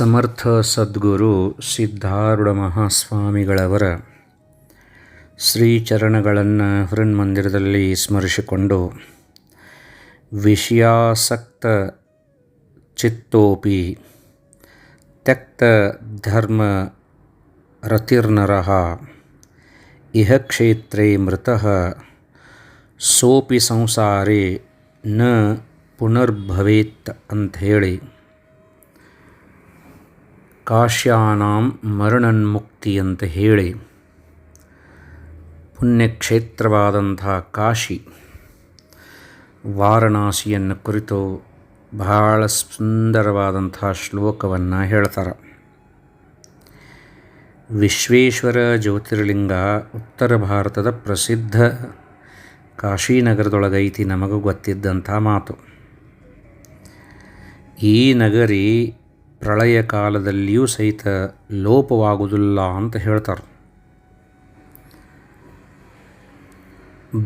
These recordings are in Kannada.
ಸಮರ್ಥ ಸದ್ಗುರು ಸಿದ್ಧಾರೂಢ ಮಹಾಸ್ವಾಮಿಗಳವರ ಶ್ರೀಚರಣಗಳನ್ನು ಹೃನ್ಮಂದಿರದಲ್ಲಿ ಸ್ಮರಿಸಿಕೊಂಡು, ವಿಷಯಾಸಕ್ತ ಚಿತ್ತೋಪಿ ತಕ್ತ ಧರ್ಮ ರತಿರ್ನರಃ, ಇಹ ಕ್ಷೇತ್ರೇ ಮೃತ, ಸೋಪಿ ಸಂಸಾರೇ ನ ಪುನರ್ಭವೇತ್ ಅಂಥೇಳಿ. ಕಾಶ್ಯಾನಾಂ ಮರಣನ್ಮುಕ್ತಿ ಅಂತ ಹೇಳಿ. ಪುಣ್ಯಕ್ಷೇತ್ರವಾದಂಥ ಕಾಶಿ ವಾರಣಾಸಿಯನ್ನು ಕುರಿತು ಬಹಳ ಸುಂದರವಾದಂಥ ಶ್ಲೋಕವನ್ನು ಹೇಳ್ತಾರೆ. ವಿಶ್ವೇಶ್ವರ ಜ್ಯೋತಿರ್ಲಿಂಗ ಉತ್ತರ ಭಾರತದ ಪ್ರಸಿದ್ಧ ಕಾಶಿನಗರದೊಳಗೈತಿ ನಮಗೂ ಗೊತ್ತಿದ್ದಂಥ ಮಾತು. ಈ ನಗರಿ ಪ್ರಳಯ ಕಾಲದಲ್ಲಿಯೂ ಸಹಿತ ಲೋಪವಾಗುವುದಿಲ್ಲ ಅಂತ ಹೇಳ್ತಾರೆ.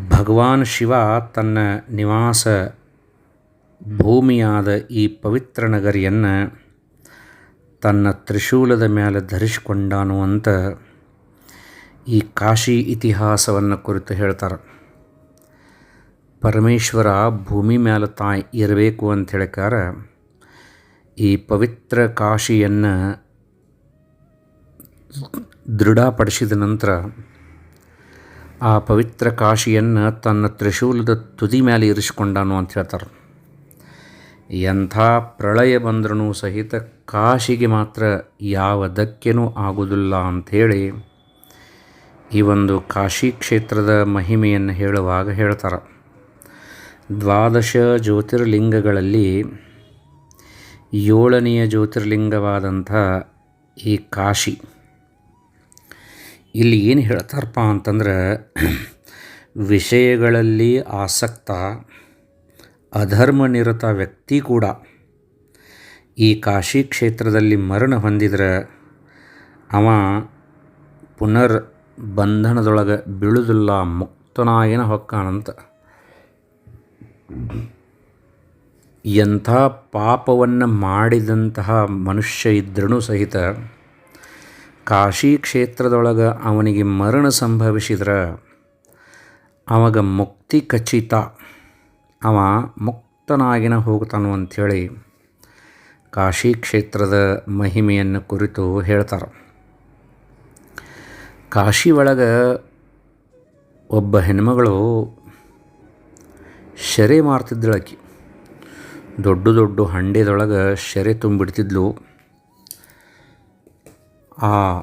ಭಗವಾನ್ ಶಿವ ತನ್ನ ನಿವಾಸ ಭೂಮಿಯಾದ ಈ ಪವಿತ್ರ ನಗರಿಯನ್ನು ತನ್ನ ತ್ರಿಶೂಲದ ಮೇಲೆ ಧರಿಸಿಕೊಂಡಾನು ಅಂತ ಈ ಕಾಶಿ ಇತಿಹಾಸವನ್ನು ಕುರಿತು ಹೇಳ್ತಾರೆ. ಪರಮೇಶ್ವರ ಭೂಮಿ ಮೇಲೆ ತಾಯಿ ಇರಬೇಕು ಅಂತ ಹೇಳ್ಕಾರ ಈ ಪವಿತ್ರ ಕಾಶಿಯನ್ನು ದೃಢಪಡಿಸಿದ ನಂತರ ಆ ಪವಿತ್ರ ಕಾಶಿಯನ್ನು ತನ್ನ ತ್ರಿಶೂಲದ ತುದಿ ಮೇಲೆ ಇರಿಸಿಕೊಂಡಾನು ಅಂತ ಹೇಳ್ತಾರೆ. ಎಂಥ ಪ್ರಳಯ ಬಂದ್ರೂ ಸಹಿತ ಕಾಶಿಗೆ ಮಾತ್ರ ಯಾವ ಧಕ್ಕೆನೂ ಆಗುವುದಿಲ್ಲ ಅಂಥೇಳಿ ಈ ಒಂದು ಕಾಶಿ ಕ್ಷೇತ್ರದ ಮಹಿಮೆಯನ್ನು ಹೇಳುವಾಗ ಹೇಳ್ತಾರೆ. ದ್ವಾದಶ ಜ್ಯೋತಿರ್ಲಿಂಗಗಳಲ್ಲಿ ಏಳನೆಯ ಜ್ಯೋತಿರ್ಲಿಂಗವಾದಂಥ ಈ ಕಾಶಿ. ಇಲ್ಲಿ ಏನು ಹೇಳ್ತಾರಪ್ಪ ಅಂತಂದ್ರೆ, ವಿಷಯಗಳಲ್ಲಿ ಆಸಕ್ತ, ಅಧರ್ಮನಿರತ ವ್ಯಕ್ತಿ ಕೂಡ ಈ ಕಾಶಿ ಕ್ಷೇತ್ರದಲ್ಲಿ ಮರಣ ಹೊಂದಿದ್ರೆ ಅವ ಪುನರ್ ಬಂಧನದೊಳಗೆ ಬೀಳುವುದಿಲ್ಲ ಮುಕ್ತನಾಗಿನ ಹೊಕ್ಕಾನಂತ. ಎಂಥ ಪಾಪವನ್ನು ಮಾಡಿದಂತಹ ಮನುಷ್ಯ ಇದ್ರೂ ಸಹಿತ ಕಾಶಿ ಕ್ಷೇತ್ರದೊಳಗೆ ಅವನಿಗೆ ಮರಣ ಸಂಭವಿಸಿದ್ರೆ ಅವಾಗ ಮುಕ್ತಿ ಖಚಿತ. ಅವ ಮುಕ್ತನಾಗಿನ ಹೋಗ್ತಾನು ಅಂಥೇಳಿ ಕಾಶಿ ಕ್ಷೇತ್ರದ ಮಹಿಮೆಯನ್ನು ಕುರಿತು ಹೇಳ್ತಾರೆ. ಕಾಶಿ ಒಳಗೆ ಒಬ್ಬ ಹೆಣ್ಮಗಳು ಶೆರೆ ಮಾರ್ತಿದ್ದಳಕಿ ದೊಡ್ಡ ದೊಡ್ಡ ಹಂಡೆದೊಳಗೆ ಶೆರೆ ತುಂಬಿಡ್ತಿದ್ಲು. ಆ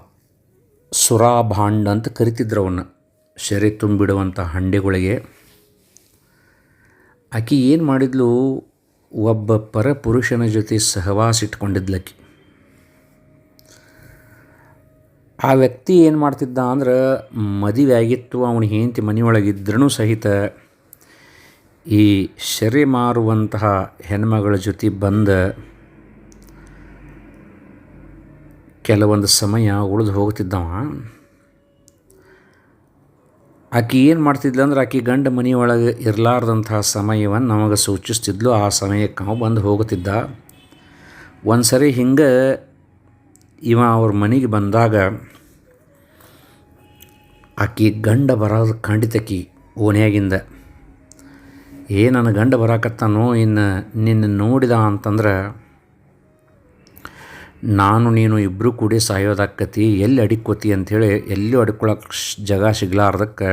ಸುರಾಭಾಂಡ ಅಂತ ಕರಿತಿದ್ರು ಅವನ್ನ, ಶೆರೆ ತುಂಬಿಡುವಂಥ ಹಂಡೆಗಳಿಗೆ. ಆಕೆ ಏನು ಮಾಡಿದ್ಲು, ಒಬ್ಬ ಪರಪುರುಷನ ಜೊತೆ ಸಹವಾಸ ಇಟ್ಕೊಂಡಿದ್ಲಕ್ಕಿ ಆ ವ್ಯಕ್ತಿ ಏನು ಮಾಡ್ತಿದ್ದ ಅಂದ್ರೆ ಮದುವೆ ಆಗಿತ್ತು, ಅವನ ಹೆಂಡತಿ ಮನೆಯೊಳಗಿದ್ರೂ ಸಹಿತ ಈ ಶರಿ ಮಾರುವಂತಹ ಹೆಣ್ಮಗಳ ಜೊತೆ ಬಂದ ಕೆಲವೊಂದು ಸಮಯ ಉಳಿದು ಹೋಗ್ತಿದ್ದವ ಆಕೆ ಏನು ಮಾಡ್ತಿದ್ಲು ಅಂದ್ರೆ ಆಕೆ ಗಂಡ ಮನೆಯೊಳಗೆ ಇರಲಾರ್ದಂತಹ ಸಮಯವನ್ನು ನಮಗೆ ಸೂಚಿಸ್ತಿದ್ಲು. ಆ ಸಮಯಕ್ಕೆ ನಾವು ಬಂದು ಹೋಗುತ್ತಿದ್ದ. ಒಂದು ಸರಿ ಹಿಂಗೆ ಇವ ಅವ್ರ ಮನೆಗೆ ಬಂದಾಗ ಆಕೆ ಗಂಡ ಬರೋದು ಖಂಡಿತಕಿ ಓನ್ಯಾಗಿಂದ ಏ ನನ್ನ ಗಂಡ ಬರಾಕತ್ತಾನೋ, ಇನ್ನು ನಿನ್ನ ನೋಡಿದ ಅಂತಂದ್ರೆ, ನಾನು ನೀನು ಇಬ್ಬರೂ ಕೂಡಿ ಸಾಯೋದಾಕತಿ ಎಲ್ಲಿ ಅಡಿಕೋತಿ ಅಂಥೇಳಿ ಎಲ್ಲೂ ಅಡ್ಕೊಳಕ್ಕೆ ಜಾಗ ಸಿಗ್ಲಾರ್ದಕ್ಕೆ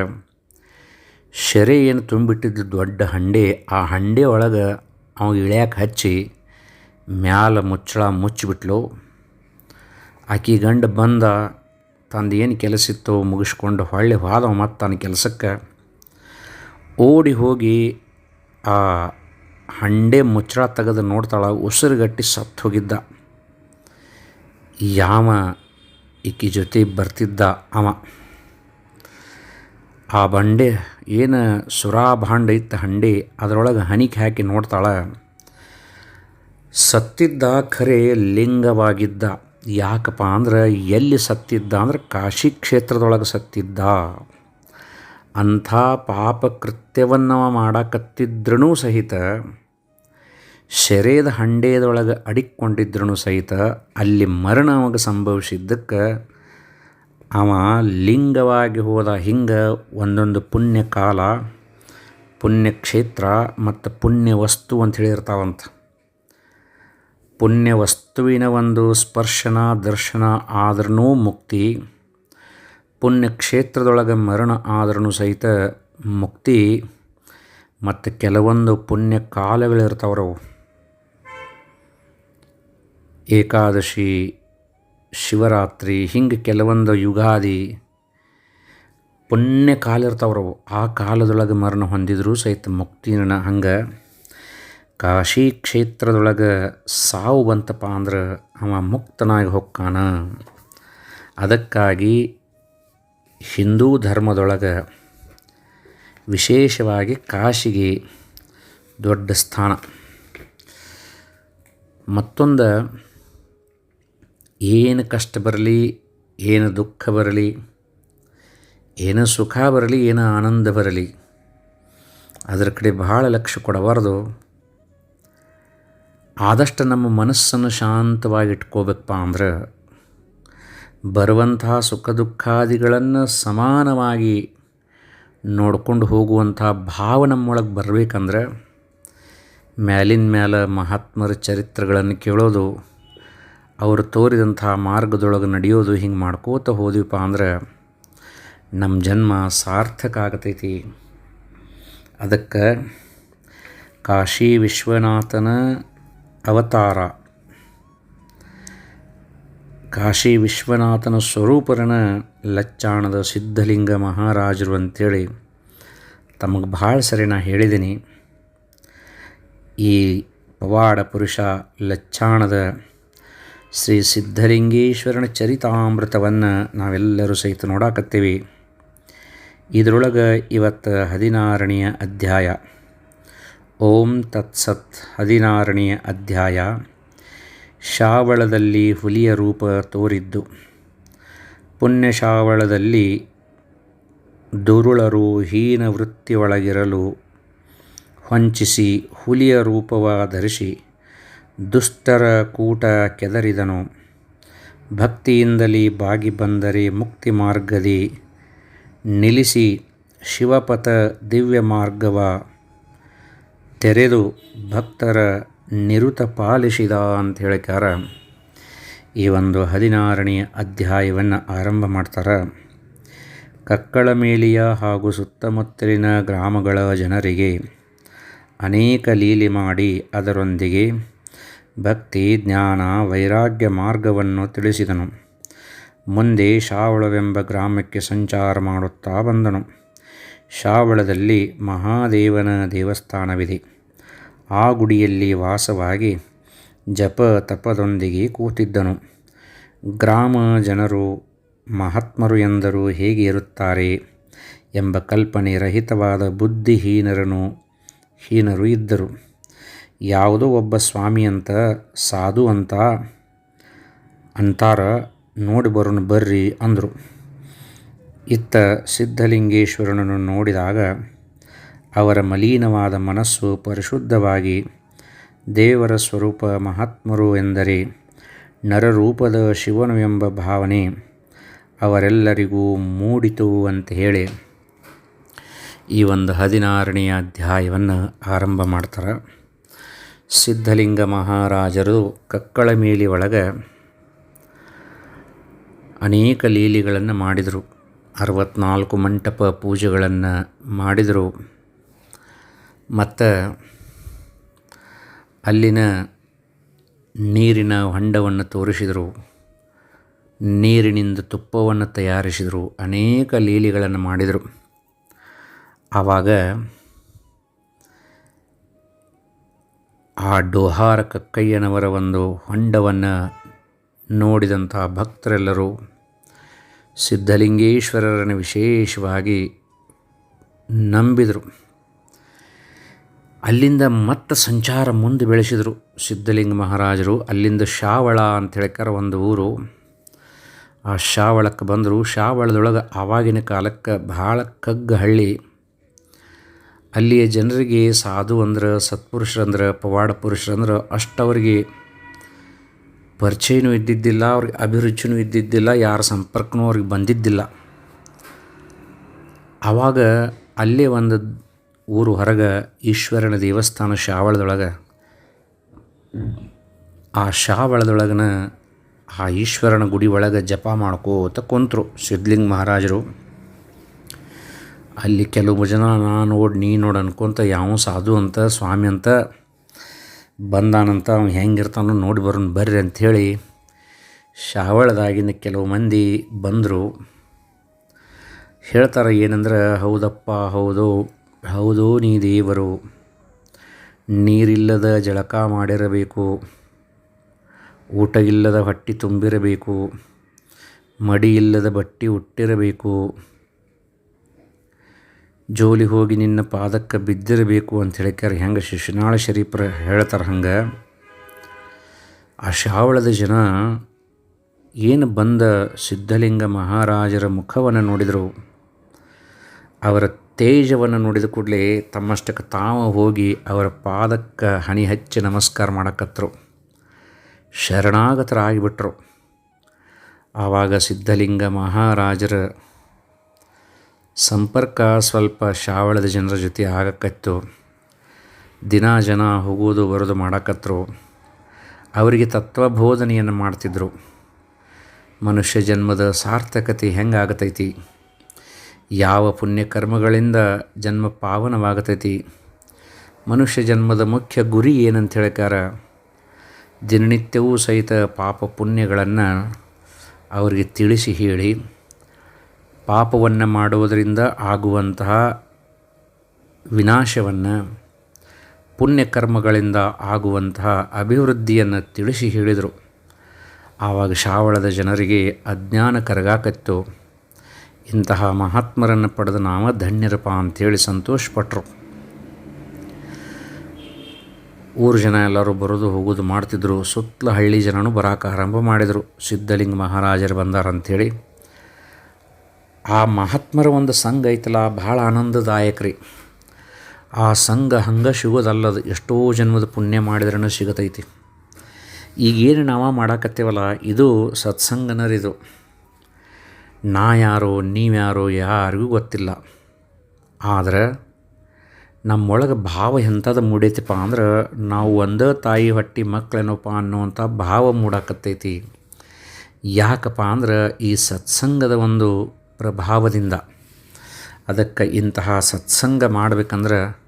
ಶೆರೆ ಏನು ತುಂಬಿಟ್ಟಿದ್ದು ದೊಡ್ಡ ಹಂಡೆ, ಆ ಹಂಡೆ ಒಳಗೆ ಅವ ಇಳಿಯಕ್ಕೆ ಹಚ್ಚಿ ಮ್ಯಾಲ ಮುಚ್ಚಳ ಮುಚ್ಚಿಬಿಟ್ಲು ಆಕಿ ಗಂಡ ಬಂದ, ತಂದು ಏನು ಕೆಲಸ ಇತ್ತು ಮುಗಿಸ್ಕೊಂಡು ಹೊಳ್ಳಿ ಹೋದವ ಮತ್ತು ತನ್ನ ಕೆಲಸಕ್ಕೆ. ಓಡಿ ಹೋಗಿ ಆ ಹಂಡೆ ಮುಚ್ಚಳ ತೆಗೆದು ನೋಡ್ತಾಳೆ, ಉಸಿರುಗಟ್ಟಿ ಸತ್ತು ಹೋಗಿದ್ದ. ಯಾವ ಈಕಿ ಜೊತೆ ಬರ್ತಿದ್ದ ಅವ? ಆ ಬಂಡೆ ಏನು ಸುರಾಭಾಂಡ ಇತ್ತು ಹಂಡೆ, ಅದರೊಳಗೆ ಹನಿಕೆ ಹಾಕಿ ನೋಡ್ತಾಳೆ, ಸತ್ತಿದ್ದ ಖರೆ ಲಿಂಗವಾಗಿದ್ದ. ಯಾಕಪ್ಪ ಅಂದ್ರೆ ಎಲ್ಲಿ ಸತ್ತಿದ್ದ ಅಂದ್ರೆ ಕಾಶಿ ಕ್ಷೇತ್ರದೊಳಗೆ ಸತ್ತಿದ್ದ. ಅಂಥ ಪಾಪ ಕೃತ್ಯವನ್ನು ಮಾಡಕತ್ತಿದ್ರೂ ಸಹಿತ, ಶೆರೇದ ಹಂಡೇದೊಳಗೆ ಅಡಿಕ್ಕೊಂಡಿದ್ರೂ ಸಹಿತ, ಅಲ್ಲಿ ಮರಣ ಅವಾಗ ಸಂಭವಿಸಿದ್ದಕ್ಕೆ ಅವ ಲಿಂಗವಾಗಿ ಹೋದ ಹಿಂಗೆ ಒಂದೊಂದು ಪುಣ್ಯ ಕಾಲ ಪುಣ್ಯಕ್ಷೇತ್ರ ಮತ್ತು ಪುಣ್ಯ ವಸ್ತು ಅಂತ ಹೇಳಿರ್ತಾವಂತ. ಪುಣ್ಯ ವಸ್ತುವಿನ ಒಂದು ಸ್ಪರ್ಶನ, ದರ್ಶನ ಆದ್ರೂ ಮುಕ್ತಿ ಪುಣ್ಯಕ್ಷೇತ್ರದೊಳಗೆ ಮರಣ ಆದ್ರೂ ಸಹಿತ ಮುಕ್ತಿ ಮತ್ತು ಕೆಲವೊಂದು ಪುಣ್ಯ ಕಾಲಗಳಿರ್ತಾವ್ರವು ಏಕಾದಶಿ, ಶಿವರಾತ್ರಿ, ಹಿಂಗೆ ಕೆಲವೊಂದು ಯುಗಾದಿ ಪುಣ್ಯ ಕಾಲ ಇರ್ತಾವ್ರವು ಆ ಕಾಲದೊಳಗೆ ಮರಣ ಹೊಂದಿದರೂ ಸಹಿತ ಮುಕ್ತಿನ ಹಂಗೆ ಕಾಶಿ ಕ್ಷೇತ್ರದೊಳಗೆ ಸಾವು ಬಂತಪ್ಪ ಅಂದ್ರೆ ಅವ ಮುಕ್ತನಾಗಿ ಹೊಕ್ಕಾನ. ಅದಕ್ಕಾಗಿ ಹಿಂದೂ ಧರ್ಮದೊಳಗೆ ವಿಶೇಷವಾಗಿ ಕಾಶಿಗೆ ದೊಡ್ಡ ಸ್ಥಾನ. ಮತ್ತೊಂದು, ಏನು ಕಷ್ಟ ಬರಲಿ, ಏನು ದುಃಖ ಬರಲಿ, ಏನು ಸುಖ ಬರಲಿ, ಏನು ಆನಂದ ಬರಲಿ, ಅದರ ಕಡೆ ಬಹಳ ಲಕ್ಷ್ಯ ಕೊಡಬಾರ್ದು. ಆದಷ್ಟು ನಮ್ಮ ಮನಸ್ಸನ್ನು ಶಾಂತವಾಗಿ ಇಟ್ಕೋಬೇಕಪ್ಪ ಅಂದ್ರೆ ಬರುವಂತಹ ಸುಖ ದುಃಖಾದಿಗಳನ್ನು ಸಮಾನವಾಗಿ ನೋಡ್ಕೊಂಡು ಹೋಗುವಂಥ ಭಾವ ನಮ್ಮೊಳಗೆ ಬರಬೇಕಂದ್ರೆ ಮ್ಯಾಲಿನ ಮ್ಯಾಲೆ ಮಹಾತ್ಮರ ಚರಿತ್ರೆಗಳನ್ನು ಕೇಳೋದು, ಅವರು ತೋರಿದಂಥ ಮಾರ್ಗದೊಳಗೆ ನಡೆಯೋದು ಹಿಂಗೆ ಮಾಡ್ಕೋತ ಹೋದಿವಪ್ಪ ಅಂದ್ರೆ ನಮ್ಮ ಜನ್ಮ ಸಾರ್ಥಕ ಆಗತೈತಿ. ಅದಕ್ಕೆ ಕಾಶಿ ವಿಶ್ವನಾಥನ ಅವತಾರ ಕಾಶಿ ವಿಶ್ವನಾಥನ ಸ್ವರೂಪರನ ಲಚ್ಚಾಣದ ಸಿದ್ಧಲಿಂಗ ಮಹಾರಾಜರು ಅಂಥೇಳಿ ತಮಗೆ ಭಾಳ ಸರಿ ನಾ ಹೇಳಿದ್ದೀನಿ ಈ ಪವಾಡ ಪುರುಷ ಲಚ್ಚಾಣದ ಶ್ರೀ ಸಿದ್ಧಲಿಂಗೇಶ್ವರನ ಚರಿತಾಮೃತವನ್ನು ನಾವೆಲ್ಲರೂ ಸಹಿತ ನೋಡಾಕತ್ತೀವಿ. ಇದರೊಳಗೆ ಇವತ್ತು ಹದಿನಾರನೆಯ ಅಧ್ಯಾಯ. ಓಂ ತತ್ಸತ್ ಹದಿನಾರನೆಯ ಅಧ್ಯಾಯ. ಶಾವಳದಲ್ಲಿ ಹುಲಿಯ ರೂಪ ತೋರಿದ್ದು. ಪುಣ್ಯಶಾವಳದಲ್ಲಿ ದುರುಳರು ಹೀನ ವೃತ್ತಿಯೊಳಗಿರಲು ಹೊಂಚಿಸಿ ಹುಲಿಯ ರೂಪವ ಧರಿಸಿ ದುಷ್ಟರ ಕೂಟ ಕೆದರಿದನು. ಭಕ್ತಿಯಿಂದಲೇ ಬಾಗಿ ಬಂದರೆ ಮುಕ್ತಿ ಮಾರ್ಗದಿ ನಿಲ್ಲಿಸಿ ಶಿವಪಥ ದಿವ್ಯ ಮಾರ್ಗವ ತೆರೆದು ಭಕ್ತರ ನಿರುತ ಪಾಲಿಸಿದ ಅಂತ ಹೇಳಿಕಾರ ಈ ಒಂದು ಹದಿನಾರನೆಯ ಅಧ್ಯಾಯವನ್ನು ಆರಂಭ ಮಾಡ್ತಾರೆ. ಕಕ್ಕಳ ಮೇಲಿಯ ಹಾಗೂ ಸುತ್ತಮುತ್ತಲಿನ ಗ್ರಾಮಗಳ ಜನರಿಗೆ ಅನೇಕ ಲೀಲೆ ಮಾಡಿ ಅದರೊಂದಿಗೆ ಭಕ್ತಿ, ಜ್ಞಾನ, ವೈರಾಗ್ಯ ಮಾರ್ಗವನ್ನು ತಿಳಿಸಿದನು. ಮುಂದೆ ಶಾವಳವೆಂಬ ಗ್ರಾಮಕ್ಕೆ ಸಂಚಾರ ಮಾಡುತ್ತಾ ಬಂದನು. ಶಾವಳದಲ್ಲಿ ಮಹಾದೇವನ ದೇವಸ್ಥಾನವಿದೆ. ಆ ಗುಡಿಯಲ್ಲಿ ವಾಸವಾಗಿ ಜಪ ತಪದೊಂದಿಗೆ ಕೂತಿದ್ದನು. ಗ್ರಾಮ ಜನರು, ಮಹಾತ್ಮರು ಎಂದರು, ಹೇಗೆ ಇರುತ್ತಾರೆ? ಎಂಬ ಕಲ್ಪನೆ ರಹಿತವಾದ ಬುದ್ಧಿಹೀನರನು, ಹೀನರು ಇದ್ದರು. ಯಾವುದೋ ಒಬ್ಬ ಸ್ವಾಮಿ ಅಂತ, ಸಾಧು ಅಂತ, ಅಂತಾರ, ನೋಡಿ ಬರೋಣ ಬರ್ರಿ ಅಂದರು. ಇತ್ತ ಸಿದ್ಧಲಿಂಗೇಶ್ವರನನ್ನು ನೋಡಿದಾಗ ಅವರ ಮಲೀನವಾದ ಮನಸ್ಸು ಪರಿಶುದ್ಧವಾಗಿ ದೇವರ ಸ್ವರೂಪ ಮಹಾತ್ಮರು ಎಂದರೆ ನರರೂಪದ ಶಿವನು ಎಂಬ ಭಾವನೆ ಅವರೆಲ್ಲರಿಗೂ ಮೂಡಿತು ಅಂತ ಹೇಳಿ ಈ ಒಂದು ಹದಿನಾರನೆಯ ಅಧ್ಯಾಯವನ್ನು ಆರಂಭ ಮಾಡ್ತಾರೆ. ಸಿದ್ಧಲಿಂಗ ಮಹಾರಾಜರು ಕಕ್ಕಳ ಮೇಲಿ ಒಳಗೆ ಅನೇಕ ಲೀಲೆಗಳನ್ನು ಮಾಡಿದರು. ಅರವತ್ನಾಲ್ಕು ಮಂಟಪ ಪೂಜೆಗಳನ್ನು ಮಾಡಿದರು. ಮತ್ತು ಅಲ್ಲಿನ ನೀರಿನ ಹೊಂಡವನ್ನು ತೋರಿಸಿದರು. ನೀರಿನಿಂದ ತುಪ್ಪವನ್ನು ತಯಾರಿಸಿದರು. ಅನೇಕ ಲೀಲಿಗಳನ್ನು ಮಾಡಿದರು. ಆವಾಗ ಆ ಡೋಹಾರ ಕಕ್ಕಯ್ಯನವರ ಒಂದು ಹೊಂಡವನ್ನು ನೋಡಿದಂಥ ಭಕ್ತರೆಲ್ಲರೂ ಸಿದ್ಧಲಿಂಗೇಶ್ವರರನ್ನು ವಿಶೇಷವಾಗಿ ನಂಬಿದರು. ಅಲ್ಲಿಂದ ಮತ್ತೆ ಸಂಚಾರ ಮುಂದೆ ಬೆಳೆಸಿದರು ಸಿದ್ಧಲಿಂಗ ಮಹಾರಾಜರು. ಅಲ್ಲಿಂದ ಶಾವಳ ಅಂತ ಹೇಳ್ಕಾರ ಒಂದು ಊರು. ಆ ಶಾವಳಕ್ಕೆ ಬಂದರು. ಶಾವಳದೊಳಗೆ ಆವಾಗಿನ ಕಾಲಕ್ಕೆ ಭಾಳ ಕಗ್ಗ ಹಳ್ಳಿ ಅಲ್ಲಿಯ ಜನರಿಗೆ ಸಾಧು ಅಂದ್ರೆ, ಸತ್ಪುರುಷರಂದ್ರೆ, ಪವಾಡ ಪುರುಷರಂದ್ರೆ ಅಷ್ಟವರಿಗೆ ಪರಿಚಯನೂ ಇದ್ದಿದ್ದಿಲ್ಲ, ಅವ್ರಿಗೆ ಅಭಿರುಚಿನೂ ಇದ್ದಿದ್ದಿಲ್ಲ, ಯಾರ ಸಂಪರ್ಕನೂ ಅವ್ರಿಗೆ ಬಂದಿದ್ದಿಲ್ಲ. ಆವಾಗ ಅಲ್ಲೇ ಒಂದು ಊರು ಹೊರಗೆ ಈಶ್ವರನ ದೇವಸ್ಥಾನ ಶಾವಳದೊಳಗೆ. ಆ ಶಾವಳದೊಳಗನ ಆ ಈಶ್ವರನ ಗುಡಿ ಒಳಗೆ ಜಪ ಮಾಡ್ಕೋತ ಕುಂತರು ಸಿದ್ಧಲಿಂಗ ಮಹಾರಾಜರು. ಅಲ್ಲಿ ಕೆಲವು ಜನ ನಾ ನೋಡಿ ನೀ ನೋಡಿ ಅನ್ಕೊಂತ ಯಾವ ಸಾಧು ಅಂತ ಸ್ವಾಮಿ ಅಂತ ಬಂದಾನಂತ ಅವ್ನು ಹೆಂಗಿರ್ತಾನೋ ನೋಡಿ ಬರೋಣ ಬರ್ರಿ ಅಂಥೇಳಿ ಶಾವಳದಾಗಿನ ಕೆಲವು ಮಂದಿ ಬಂದರು. ಹೇಳ್ತಾರೆ ಏನಂದ್ರೆ ಹೌದಪ್ಪ ಹೌದು ಹೌದು, ನೀ ದೇವರು. ನೀರಿಲ್ಲದ ಜಳಕ ಮಾಡಿರಬೇಕು. ಊಟ ಇಲ್ಲದ ಹೊಟ್ಟೆ ತುಂಬಿರಬೇಕು. ಮಡಿ ಇಲ್ಲದ ಬಟ್ಟೆ ಉಟ್ಟಿರಬೇಕು. ಜೋಲಿ ಹೋಗಿ ನಿನ್ನ ಪಾದಕ್ಕೆ ಬಿದ್ದಿರಬೇಕು ಅಂತ ಹೇಳಿಕ್ಯಾರ ಹೆಂಗೆ ಶಿಶುನಾಳ ಶರೀಫ್ರ ಹೇಳ್ತಾರೆ ಹಂಗೆ. ಆ ಶಾವಳದ ಜನ ಏನು ಬಂದ ಸಿದ್ಧಲಿಂಗ ಮಹಾರಾಜರ ಮುಖವನ್ನು ನೋಡಿದರು. ಅವರ ತೇಜವನ್ನು ನೋಡಿದ ಕೂಡಲೇ ತಮ್ಮಷ್ಟಕ್ಕೆ ತಾವು ಹೋಗಿ ಅವರ ಪಾದಕ್ಕೆ ಹಣಿ ಹಚ್ಚಿ ನಮಸ್ಕಾರ ಮಾಡಕತ್ತರು ಶರಣಾಗತರಾಗಿಬಿಟ್ರು. ಆವಾಗ ಸಿದ್ಧಲಿಂಗ ಮಹಾರಾಜರ ಸಂಪರ್ಕ ಸ್ವಲ್ಪ ಶಾವಳದ ಜನರ ಜೊತೆ ಆಗಕತ್ತು. ದಿನ ಜನ ಹೋಗೋದು ಬರೋದು ಮಾಡಕತ್ತರು ಅವರಿಗೆ ತತ್ವಬೋಧನೆಯನ್ನು ಮಾಡ್ತಿದ್ರು. ಮನುಷ್ಯ ಜನ್ಮದ ಸಾರ್ಥಕತೆ ಹೆಂಗಾಗತೈತಿ? ಯಾವ ಪುಣ್ಯಕರ್ಮಗಳಿಂದ ಜನ್ಮ ಪಾವನವಾಗತೈತಿ? ಮನುಷ್ಯ ಜನ್ಮದ ಮುಖ್ಯ ಗುರಿ ಏನಂತ ಹೇಳ್ಕಾರ ದಿನನಿತ್ಯವೂ ಸಹಿತ ಪಾಪ ಪುಣ್ಯಗಳನ್ನು ಅವರಿಗೆ ತಿಳಿಸಿ ಹೇಳಿ, ಪಾಪವನ್ನು ಮಾಡುವುದರಿಂದ ಆಗುವಂತಹ ವಿನಾಶವನ್ನು, ಪುಣ್ಯಕರ್ಮಗಳಿಂದ ಆಗುವಂತಹ ಅಭಿವೃದ್ಧಿಯನ್ನು ತಿಳಿಸಿ ಹೇಳಿದರು. ಆವಾಗ ಶಾವಳದ ಜನರಿಗೆ ಅಜ್ಞಾನ ಕರಗಾಕತ್ತು. ಇಂತಹ ಮಹಾತ್ಮರನ್ನು ಪಡೆದ ನಾಮ ಧನ್ಯರಪ್ಪ ಅಂಥೇಳಿ ಸಂತೋಷಪಟ್ಟರು ಊರು ಜನ ಎಲ್ಲರೂ ಬರೋದು ಹೋಗೋದು ಮಾಡ್ತಿದ್ರು. ಸುತ್ತಲ ಹಳ್ಳಿ ಜನನೂ ಬರಾಕ ಆರಂಭ ಮಾಡಿದರು. ಸಿದ್ಧಲಿಂಗ ಮಹಾರಾಜರು ಬಂದಾರಂಥೇಳಿ ಆ ಮಹಾತ್ಮರ ಒಂದು ಸಂಘ ಐತಲ್ಲ, ಭಾಳ ಆನಂದದಾಯಕ ಆ ಸಂಘ ಹಂಗೆ ಸಿಗೋದಲ್ಲದು. ಎಷ್ಟೋ ಜನ್ಮದ ಪುಣ್ಯ ಮಾಡಿದ್ರೂ ಸಿಗತೈತಿ. ಈಗೇನು ನಾವು ಮಾಡಾಕತ್ತೇವಲ್ಲ, ಇದು ಸತ್ಸಂಗನರಿದು. ನಾ ಯಾರೋ ನೀವ್ಯಾರೋ ಯಾರಿಗೂ ಗೊತ್ತಿಲ್ಲ. ಆದ್ರೆ ನಮ್ಮೊಳಗೆ ಭಾವ ಎಂಥದ್ದು ಮೂಡೈತಿಪ್ಪ ಅಂದ್ರೆ ನಾವು ಒಂದೇ ತಾಯಿ ಹೊಟ್ಟೆ ಮಕ್ಕಳೇನೋಪ್ಪ ಅನ್ನುವಂಥ ಭಾವ ಮೂಡಾಕತ್ತೈತಿ. ಯಾಕಪ್ಪ ಅಂದ್ರೆ ಈ ಸತ್ಸಂಗದ ಒಂದು ಪ್ರಭಾವದಿಂದ ಅದಕ್ಕೆ ಇಂತಹ ಸತ್ಸಂಗ ಮಾಡಬೇಕಂದ್ರೆ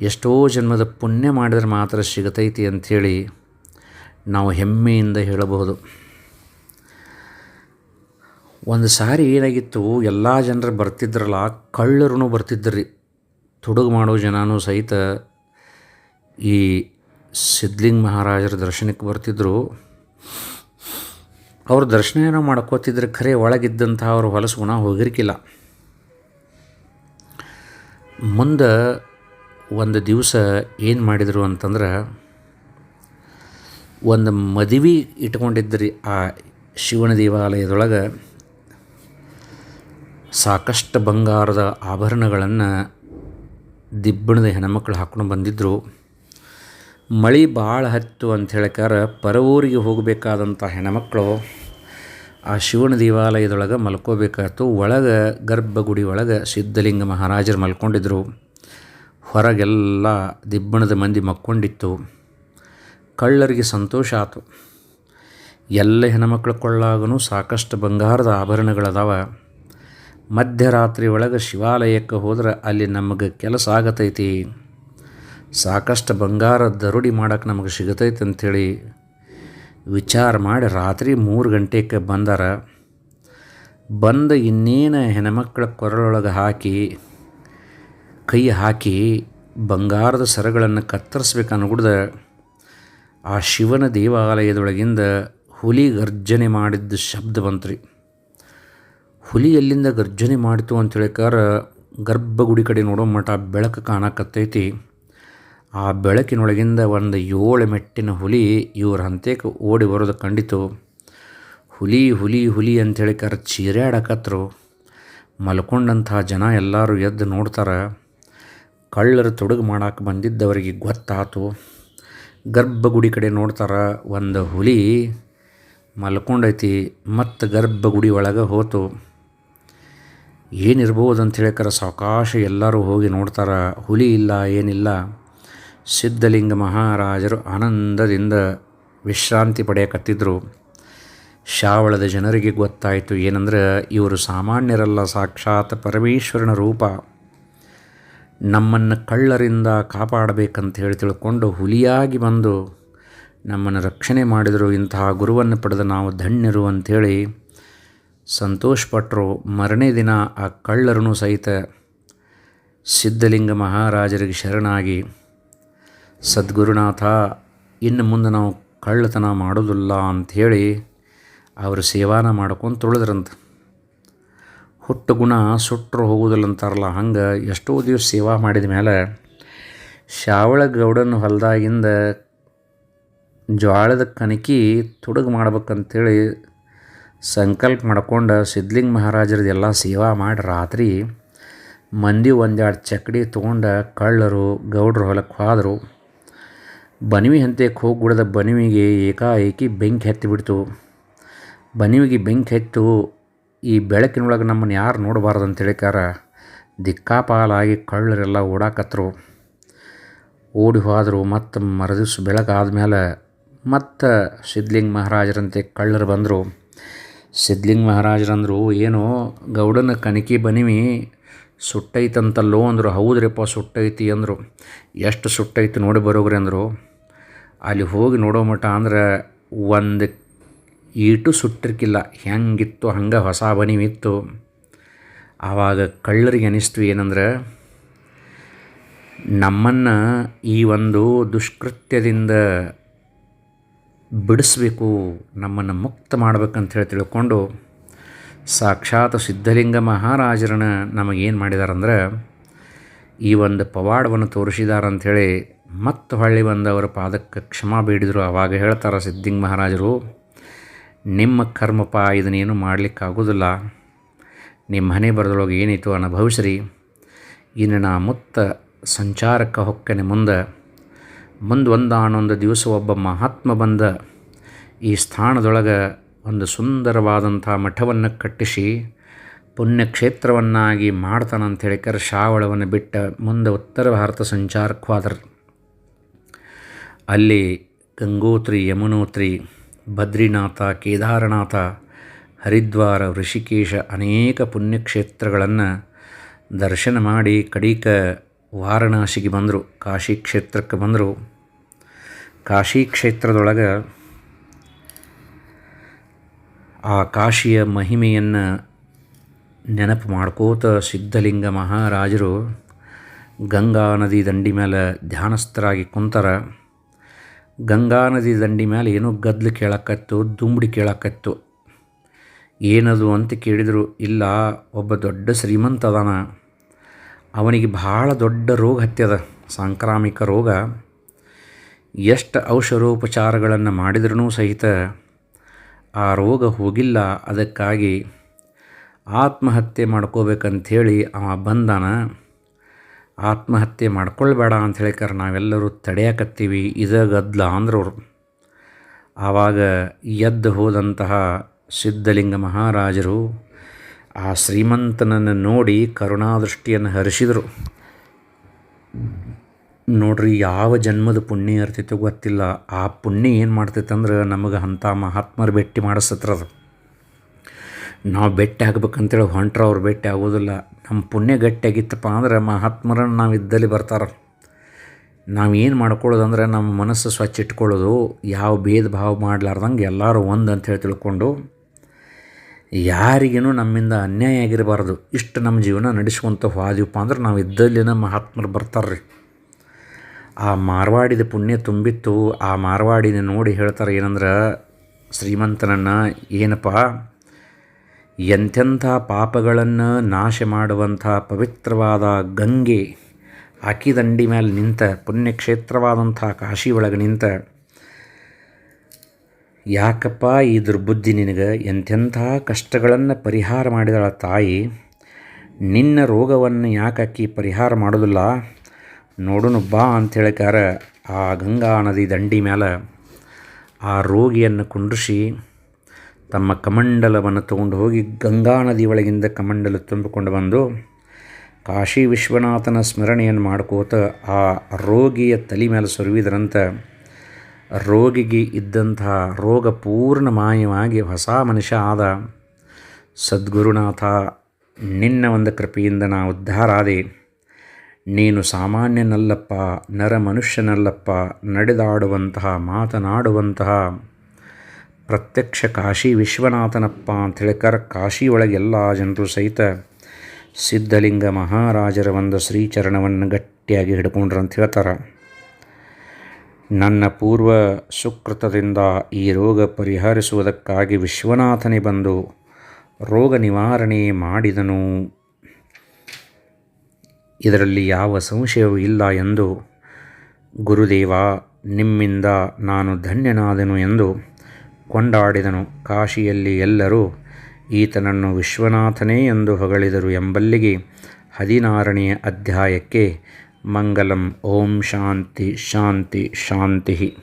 ಎಷ್ಟೋ ಜನ್ಮದ ಪುಣ್ಯ ಮಾಡಿದ್ರೆ ಮಾತ್ರ ಸಿಗತೈತಿ ಅಂಥೇಳಿ ನಾವು ಹೆಮ್ಮೆಯಿಂದ ಹೇಳಬಹುದು. ಒಂದು ಸಾರಿ ಏನಾಗಿತ್ತು, ಎಲ್ಲ ಜನರು ಬರ್ತಿದ್ರಲ್ಲ ಕಳ್ಳರೂ ಬರ್ತಿದ್ರಿ. ತುಡುಗು ಮಾಡೋ ಜನನೂ ಸಹಿತ ಈ ಸಿದ್ಧಲಿಂಗ ಮಹಾರಾಜರ ದರ್ಶನಕ್ಕೆ ಬರ್ತಿದ್ದರು ಅವ್ರ ದರ್ಶನ ಏನೋ ಮಾಡ್ಕೋತಿದ್ರೆ, ಖರೆ ಒಳಗಿದ್ದಂಥ ಅವ್ರ ಹೊಲಸು ಗುಣ ಹೋಗಿರ್ಕಿಲ್ಲ. ಮುಂದೆ ಒಂದು ದಿವಸ ಏನು ಮಾಡಿದರು ಅಂತಂದ್ರೆ, ಒಂದು ಮದುವೆ ಇಟ್ಕೊಂಡಿದ್ರಿ ಆ ಶಿವನ ದೇವಾಲಯದೊಳಗೆ. ಸಾಕಷ್ಟು ಬಂಗಾರದ ಆಭರಣಗಳನ್ನು ದಿಬ್ಬಣದ ಹೆಣ್ಮಕ್ಳು ಹಾಕ್ಕೊಂಡು ಬಂದಿದ್ದರು ಮಳೆ ಭಾಳ ಹತ್ತು ಅಂತ ಹೇಳ್ಕಾರ ಪರವೂರಿಗೆ ಹೋಗಬೇಕಾದಂಥ ಹೆಣ್ಮಕ್ಳು ಆ ಶಿವನ ದೇವಾಲಯದೊಳಗೆ ಮಲ್ಕೋಬೇಕಾಯ್ತು. ಒಳಗೆ ಗರ್ಭಗುಡಿ ಒಳಗೆ ಸಿದ್ಧಲಿಂಗ ಮಹಾರಾಜರು ಮಲ್ಕೊಂಡಿದ್ದರು ಹೊರಗೆಲ್ಲ ದಿಬ್ಬಣದ ಮಂದಿ ಮಕ್ಕೊಂಡಿತ್ತು. ಕಳ್ಳರಿಗೆ ಸಂತೋಷ ಆಯಿತು ಎಲ್ಲ ಹೆಣ್ಮಕ್ಳು ಕೊಳ್ಳಾಗೂ ಸಾಕಷ್ಟು ಬಂಗಾರದ ಆಭರಣಗಳದಾವ. ಮಧ್ಯರಾತ್ರಿ ಒಳಗೆ ಶಿವಾಲಯಕ್ಕೆ ಹೋದ್ರೆ ಅಲ್ಲಿ ನಮಗೆ ಕೆಲಸ ಆಗತೈತಿ. ಸಾಕಷ್ಟು ಬಂಗಾರ ದರುಡಿ ಮಾಡೋಕೆ ನಮಗೆ ಸಿಗತೈತಿ ಅಂಥೇಳಿ ವಿಚಾರ ಮಾಡಿ ರಾತ್ರಿ ಮೂರು ಗಂಟೆಗೆ ಬಂದಾರ. ಬಂದು ಇನ್ನೇನು ಹೆಣ್ಮಕ್ಳ ಕೊರಳೊಳಗೆ ಹಾಕಿ, ಕೈ ಹಾಕಿ ಬಂಗಾರದ ಸರಗಳನ್ನು ಕತ್ತರಿಸ್ಬೇಕು ಅನ್ಗುಡ್ದ ಆ ಶಿವನ ದೇವಾಲಯದೊಳಗಿಂದ ಹುಲಿ ಗರ್ಜನೆ ಮಾಡಿದ್ದ ಶಬ್ದ ಬಂತ್ರಿ. ಹುಲಿ ಎಲ್ಲಿಂದ ಗರ್ಜನೆ ಮಾಡಿತು ಅಂತ ಹೇಳಿಕಾರ ಗರ್ಭಗುಡಿ ಕಡೆ ನೋಡೋ ಮಠ ಬೆಳಕು ಕಾಣಕತ್ತೈತಿ. ಆ ಬೆಳಕಿನೊಳಗಿಂದ ಒಂದು ಏಳು ಮೆಟ್ಟಿನ ಹುಲಿ ಇವ್ರ ಹಂತಕ್ಕೆ ಓಡಿ ಬರೋದು ಕಂಡಿತು. ಹುಲಿ ಹುಲಿ ಹುಲಿ ಅಂತ ಹೇಳಿಕಾರ ಚೀರ್ಯಾಡಕತ್ರು. ಮಲ್ಕೊಂಡಂಥ ಜನ ಎಲ್ಲರೂ ಎದ್ದು ನೋಡ್ತಾರೆ. ಕಳ್ಳರು ತೊಡಗು ಮಾಡಕ್ಕೆ ಬಂದಿದ್ದವರಿಗೆ ಗೊತ್ತಾತು. ಗರ್ಭಗುಡಿ ಕಡೆ ನೋಡ್ತಾರೆ ಒಂದು ಹುಲಿ ಮಲ್ಕೊಂಡೈತಿ, ಮತ್ತು ಗರ್ಭಗುಡಿ ಒಳಗೆ ಹೋತು. ಏನಿರ್ಬೋದು ಅಂತ ಹೇಳ್ಕರ ಸಾವಕಾಶ ಎಲ್ಲರೂ ಹೋಗಿ ನೋಡ್ತಾರೆ, ಹುಲಿ ಇಲ್ಲ, ಏನಿಲ್ಲ. ಸಿದ್ಧಲಿಂಗ ಮಹಾರಾಜರು ಆನಂದದಿಂದ ವಿಶ್ರಾಂತಿ ಪಡೆಯಕತ್ತಿದ್ರು ಶಾವಳದ ಜನರಿಗೆ ಗೊತ್ತಾಯಿತು ಏನಂದ್ರೆ, ಇವರು ಸಾಮಾನ್ಯರಲ್ಲ, ಸಾಕ್ಷಾತ್ ಪರಮೇಶ್ವರನ ರೂಪ. ನಮ್ಮನ್ನು ಕಳ್ಳರಿಂದ ಕಾಪಾಡಬೇಕಂತ ಹೇಳಿ ತಿಳ್ಕೊಂಡು ಹುಲಿಯಾಗಿ ಬಂದು ನಮ್ಮನ್ನು ರಕ್ಷಣೆ ಮಾಡಿದರು. ಇಂತಹ ಗುರುವನ್ನು ಪಡೆದ ನಾವು ಧನ್ಯರು ಅಂಥೇಳಿ ಸಂತೋಷಪಟ್ಟರು ಮರನೇ ದಿನ ಆ ಕಳ್ಳರನ್ನು ಸಹಿತ ಸಿದ್ಧಲಿಂಗ ಮಹಾರಾಜರಿಗೆ ಶರಣಾಗಿ, ಸದ್ಗುರುನಾಥ, ಇನ್ನು ಮುಂದೆ ನಾವು ಕಳ್ಳತನ ಮಾಡೋದಿಲ್ಲ ಅಂಥೇಳಿ ಅವರು ಸೇವಾನ ಮಾಡ್ಕೊಂಡು ತೊಳೆದ್ರಂತ. ಹುಟ್ಟು ಗುಣ ಸುಟ್ಟರು ಹೋಗೋದಿಲ್ಲ ಅಂತಾರಲ್ಲ, ಹಂಗೆ ಎಷ್ಟೋ ದಿವಸ ಸೇವಾ ಮಾಡಿದ ಮೇಲೆ ಶಾವಳ ಗೌಡನ ಹೊಲದಾಗಿಂದ ಜ್ವಾಳದ ಕಣಕಿ ತುಡುಗು ಮಾಡ್ಬೇಕಂತೇಳಿ ಸಂಕಲ್ಪ ಮಾಡ್ಕೊಂಡು ಸಿದ್ಧಲಿಂಗ ಮಹಾರಾಜರದೆಲ್ಲ ಸೇವಾ ಮಾಡಿ ರಾತ್ರಿ ಮಂದಿ ಒಂದೆರಡು ಚಕ್ಕಡಿ ತೊಗೊಂಡು ಕಳ್ಳರು, ಗೌಡ್ರು ಹೊಲಕ್ಕೆ ಹೋದರು. ಬನಿವಿ ಹಂತಕ್ಕೆ ಹೋಗಿ ಗುಡದ ಬನಿವಿಗೆ ಏಕಾಏಕಿ ಬೆಂಕಿ ಹೆತ್ತಿಬಿಡ್ತು ಬನ್ವಿಗೆ ಬೆಂಕಿ ಹೆತ್ತು ಈ ಬೆಳಕಿನೊಳಗೆ ನಮ್ಮನ್ನು ಯಾರು ನೋಡಬಾರ್ದು ಅಂತ ಹೇಳಿಕಾರ ದಿಕ್ಕಾಪಾಲಾಗಿ ಕಳ್ಳರೆಲ್ಲ ಓಡಾಕತ್ರು. ಓಡಿ ಹೋದರು ಮತ್ತು ಮರದಿವ್ಸ ಬೆಳಗಾದ್ಮೇಲೆ ಮತ್ತು ಸಿದ್ಧಲಿಂಗ ಮಹಾರಾಜರಂತೆ ಕಳ್ಳರು ಬಂದರು. ಸಿದ್ಧಲಿಂಗ ಮಹಾರಾಜರಂದರು, ಏನೋ ಗೌಡನ ಕನಕಿ ಬನಿವಿ ಸುಟ್ಟೈತಂತಲ್ಲೋ ಅಂದರು, ಹೌದ್ರಿಪ್ಪ ಸುಟ್ಟೈತಿ ಅಂದರು. ಎಷ್ಟು ಸುಟ್ಟೈತಿ ನೋಡಿ ಬರೋಗ್ರಿ ಅಂದರು. ಅಲ್ಲಿ ಹೋಗಿ ನೋಡೋ ಮಟ್ಟ ಅಂದ್ರೆ ಒಂದು ಈಟು ಸುಟ್ಟಿರ್ಕಿಲ್ಲ. ಹೆಂಗಿತ್ತು, ಹಂಗೆ ಹೊಸ ಬನಿವಿತ್ತು ಆವಾಗ ಕಳ್ಳರಿಗೆ ಅನಿಸ್ತು ಏನಂದ್ರೆ, ನಮ್ಮನ್ನು ಈ ಒಂದು ದುಷ್ಕೃತ್ಯದಿಂದ ಬಿಡಿಸ್ಬೇಕು, ನಮ್ಮನ್ನು ಮುಕ್ತ ಮಾಡ್ಬೇಕಂತ ಹೇಳಿ ತಿಳ್ಕೊಂಡು ಸಾಕ್ಷಾತ್ ಸಿದ್ಧಲಿಂಗ ಮಹಾರಾಜರನ್ನ ನಮಗೇನು ಮಾಡಿದಾರಂದ್ರೆ, ಈ ಒಂದು ಪವಾಡವನ್ನು ತೋರಿಸಿದಾರಂಥೇಳಿ ಮತ್ತು ಹೊಳ್ಳಿ ಬಂದು ಅವರ ಪಾದಕ್ಕೆ ಕ್ಷಮಾ ಬೇಡಿದರು. ಆವಾಗ ಹೇಳ್ತಾರೆ ಸಿದ್ಧಿಂಗ್ ಮಹಾರಾಜರು, ನಿಮ್ಮ ಕರ್ಮಪ ಇದನ್ನೇನು ಮಾಡಲಿಕ್ಕಾಗೋದಿಲ್ಲ. ನಿಮ್ಮ ಮನೆ ಬರದೊಳಗೆ ಏನಿತ್ತು ಅನುಭವಿಸ್ರಿ. ಇನ್ನು ನಾ ಮುತ್ತ ಸಂಚಾರಕ್ಕೆ ಹೊಕ್ಕನೆ ಮುಂದೆ ಮುಂದೆ ಒಂದಾನೊಂದು ದಿವಸ ಒಬ್ಬ ಮಹಾತ್ಮ ಬಂದ ಈ ಸ್ಥಾನದೊಳಗೆ ಒಂದು ಸುಂದರವಾದಂಥ ಮಠವನ್ನು ಕಟ್ಟಿಸಿ ಪುಣ್ಯಕ್ಷೇತ್ರವನ್ನಾಗಿ ಮಾಡ್ತಾನಂತ ಹೇಳಿಕರ ಶಾವಳವನ್ನು ಬಿಟ್ಟ ಮುಂದೆ ಉತ್ತರ ಭಾರತ ಸಂಚಾರಕ್ಕಾದರು ಅಲ್ಲಿ ಗಂಗೋತ್ರಿ, ಯಮುನೋತ್ರಿ, ಬದ್ರಿನಾಥ, ಕೇದಾರನಾಥ, ಹರಿದ್ವಾರ, ಋಷಿಕೇಶ ಅನೇಕ ಪುಣ್ಯಕ್ಷೇತ್ರಗಳನ್ನು ದರ್ಶನ ಮಾಡಿ ಕಡೀಕ ವಾರಣಾಸಿಗೆ ಬಂದರು, ಕಾಶಿ ಕ್ಷೇತ್ರಕ್ಕೆ ಬಂದರು. ಕಾಶಿ ಕ್ಷೇತ್ರದೊಳಗೆ ಆ ಕಾಶಿಯ ಮಹಿಮೆಯನ್ನು ನೆನಪು ಮಾಡ್ಕೋತ ಸಿದ್ಧಲಿಂಗ ಮಹಾರಾಜರು ಗಂಗಾ ನದಿ ದಂಡಿ ಮೇಲೆ ಧ್ಯಾನಸ್ಥರಾಗಿ ಕುಂತಾರ. ಗಂಗಾ ನದಿ ದಂಡಿ ಮೇಲೆ ಏನೋ ಗದ್ಲು ಕೇಳಕ್ಕತ್ತು ದುಂಬಡಿ ಕೇಳಕ್ಕತ್ತು ಏನದು ಅಂತ ಕೇಳಿದರು, ಇಲ್ಲ, ಒಬ್ಬ ದೊಡ್ಡ ಶ್ರೀಮಂತ ಅದಾನ. ಅವನಿಗೆ ಭಾಳ ದೊಡ್ಡ ರೋಗ ಹತ್ಯದ, ಸಾಂಕ್ರಾಮಿಕ ರೋಗ. ಎಷ್ಟು ಔಷಧೋಪಚಾರಗಳನ್ನು ಮಾಡಿದ್ರೂ ಸಹಿತ ಆ ರೋಗ ಹೋಗಿಲ್ಲ, ಅದಕ್ಕಾಗಿ ಆತ್ಮಹತ್ಯೆ ಮಾಡ್ಕೋಬೇಕಂಥೇಳಿ ಅವ ಬಂದಾನ. ಆತ್ಮಹತ್ಯೆ ಮಾಡ್ಕೊಳ್ಬೇಡ ಅಂತ ಹೇಳಿಕರ ನಾವೆಲ್ಲರೂ ತಡೆಯಕತ್ತೀವಿ ಇದ ಗದ್ಲ ಅಂದ್ರವ್ರು. ಆವಾಗ ಎದ್ದು ಹೋದಂತಹ ಸಿದ್ಧಲಿಂಗ ಮಹಾರಾಜರು ಆ ಶ್ರೀಮಂತನನ್ನು ನೋಡಿ ಕರುಣಾದೃಷ್ಟಿಯನ್ನು ಹರಿಸಿದರು. ನೋಡ್ರಿ, ಯಾವ ಜನ್ಮದ ಪುಣ್ಯ ಇರ್ತಿತ್ತು ಗೊತ್ತಿಲ್ಲ. ಆ ಪುಣ್ಯ ಏನು ಮಾಡ್ತೈತಂದ್ರೆ ನಮಗೆ ಅಂಥ ಮಹಾತ್ಮರು ಭೇಟಿ ಮಾಡಿಸ್ತತ್ರದು ನಾವು ಭೇಟಿ ಆಗ್ಬೇಕಂತೇಳಿ ಹೊಂಟ್ರೆ ಅವ್ರು ಭೇಟಿ ಆಗೋದಿಲ್ಲ. ನಮ್ಮ ಪುಣ್ಯ ಗಟ್ಟಿಯಾಗಿತ್ತಪ್ಪ ಅಂದ್ರೆ ಮಹಾತ್ಮರನ್ನು ನಾವು ಇದ್ದಲ್ಲಿ ಬರ್ತಾರೆ. ನಾವು ಏನು ಮಾಡ್ಕೊಳ್ಳೋದಂದ್ರೆ ನಮ್ಮ ಮನಸ್ಸು ಸ್ವಚ್ಛ ಇಟ್ಕೊಳ್ಳೋದು. ಯಾವ ಭೇದ ಭಾವ ಮಾಡಲಾರ್ದಂಗೆ ಎಲ್ಲರೂ ಒಂದು ಅಂತ ಹೇಳಿ ತಿಳ್ಕೊಂಡು ಯಾರಿಗೇನು ನಮ್ಮಿಂದ ಅನ್ಯಾಯ ಆಗಿರಬಾರ್ದು. ಇಷ್ಟು ನಮ್ಮ ಜೀವನ ನಡೆಸ್ಕೊಂತ ಹೋದೀವಪ್ಪ ಅಂದ್ರೆ ನಾವು ಇದ್ದಲ್ಲಿನ ಮಹಾತ್ಮರು ಬರ್ತಾರೆ ರೀ ಆ ಮಾರ್ವಾಡಿದ ಪುಣ್ಯ ತುಂಬಿತ್ತು. ಆ ಮಾರ್ವಾಡಿನ ನೋಡಿ ಹೇಳ್ತಾರೆ ಏನಂದ್ರೆ, ಶ್ರೀಮಂತನನ್ನು ಏನಪ್ಪ, ಎಂಥೆಂಥ ಪಾಪಗಳನ್ನು ನಾಶ ಮಾಡುವಂಥ ಪವಿತ್ರವಾದ ಗಂಗೆ ಆಕಿದಂಡಿ ಮೇಲೆ ನಿಂತ, ಪುಣ್ಯಕ್ಷೇತ್ರವಾದಂಥ ಕಾಶಿ ಒಳಗೆ ನಿಂತ, ಯಾಕಪ್ಪ ಈ ದುರ್ಬುದ್ಧಿ ನಿನಗೆ, ಎಂಥೆಂಥ ಕಷ್ಟಗಳನ್ನು ಪರಿಹಾರ ಮಾಡಿದಳ ತಾಯಿ, ನಿನ್ನ ರೋಗವನ್ನು ಯಾಕಿ ಪರಿಹಾರ ಮಾಡೋದಿಲ್ಲ? ನೋಡುನು ಬಾ ಅಂಥೇಳಿಕಾರ ಆ ಗಂಗಾ ನದಿ ದಂಡಿ ಮೇಲೆ ಆ ರೋಗಿಯನ್ನು ಕುಂಡ್ರಿಸಿ ತಮ್ಮ ಕಮಂಡಲವನ್ನು ತಗೊಂಡು ಹೋಗಿ ಗಂಗಾ ನದಿ ಒಳಗಿಂದ ಕಮಂಡಲ ತುಂಬಿಕೊಂಡು ಬಂದು ಕಾಶಿ ವಿಶ್ವನಾಥನ ಸ್ಮರಣೆಯನ್ನು ಮಾಡ್ಕೋತ ಆ ರೋಗಿಯ ತಲೆ ಮೇಲೆ ಸುರುವಿದ್ರಂತ ರೋಗಿಗೆ ಇದ್ದಂತಹ ರೋಗ ಪೂರ್ಣ ಮಾಯವಾಗಿ ಹೊಸ ಮನುಷ್ಯ ಆದ ಸದ್ಗುರುನಾಥ, ನಿನ್ನ ಒಂದು ಕೃಪೆಯಿಂದ ನಾ ಉದ್ಧಾರ ಆದೆ ನೀನು ಸಾಮಾನ್ಯನಲ್ಲಪ್ಪ ನರ ಮನುಷ್ಯನಲ್ಲಪ್ಪ ನಡೆದಾಡುವಂತಹ, ಮಾತನಾಡುವಂತಹ ಪ್ರತ್ಯಕ್ಷ ಕಾಶಿ ವಿಶ್ವನಾಥನಪ್ಪ ಅಂತ ಹೇಳಿಕರ ಕಾಶಿ ಒಳಗೆಲ್ಲ ಜನರು ಸಹಿತ ಸಿದ್ಧಲಿಂಗ ಮಹಾರಾಜರ ಒಂದು ಶ್ರೀಚರಣವನ್ನು ಗಟ್ಟಿಯಾಗಿ ಹಿಡ್ಕೊಂಡ್ರು ಅಂತ ಹೇಳ್ತಾರೆ. ನನ್ನ ಪೂರ್ವ ಸುಕೃತದಿಂದ ಈ ರೋಗ ಪರಿಹರಿಸುವುದಕ್ಕಾಗಿ ವಿಶ್ವನಾಥನೇ ಬಂದು ರೋಗ ನಿವಾರಣೆ ಮಾಡಿದನು. ಇದರಲ್ಲಿ ಯಾವ ಸಂಶಯವೂ ಇಲ್ಲ ಎಂದು ಗುರುದೇವ ನಿಮ್ಮಿಂದ ನಾನು ಧನ್ಯನಾದೆನು ಎಂದು ಕೊಂಡಾಡಿದನು. ಕಾಶಿಯಲ್ಲಿ ಎಲ್ಲರೂ, ಈತನನ್ನು ವಿಶ್ವನಾಥನೇ ಎಂದು ಹೊಗಳಿದರು ಎಂಬಲ್ಲಿಗೆ ಹದಿನಾರನೆಯ ಅಧ್ಯಾಯಕ್ಕೆ ಮಂಗಲಂ. ಓಂ ಶಾಂತಿ ಶಾಂತಿ ಶಾಂತಿ.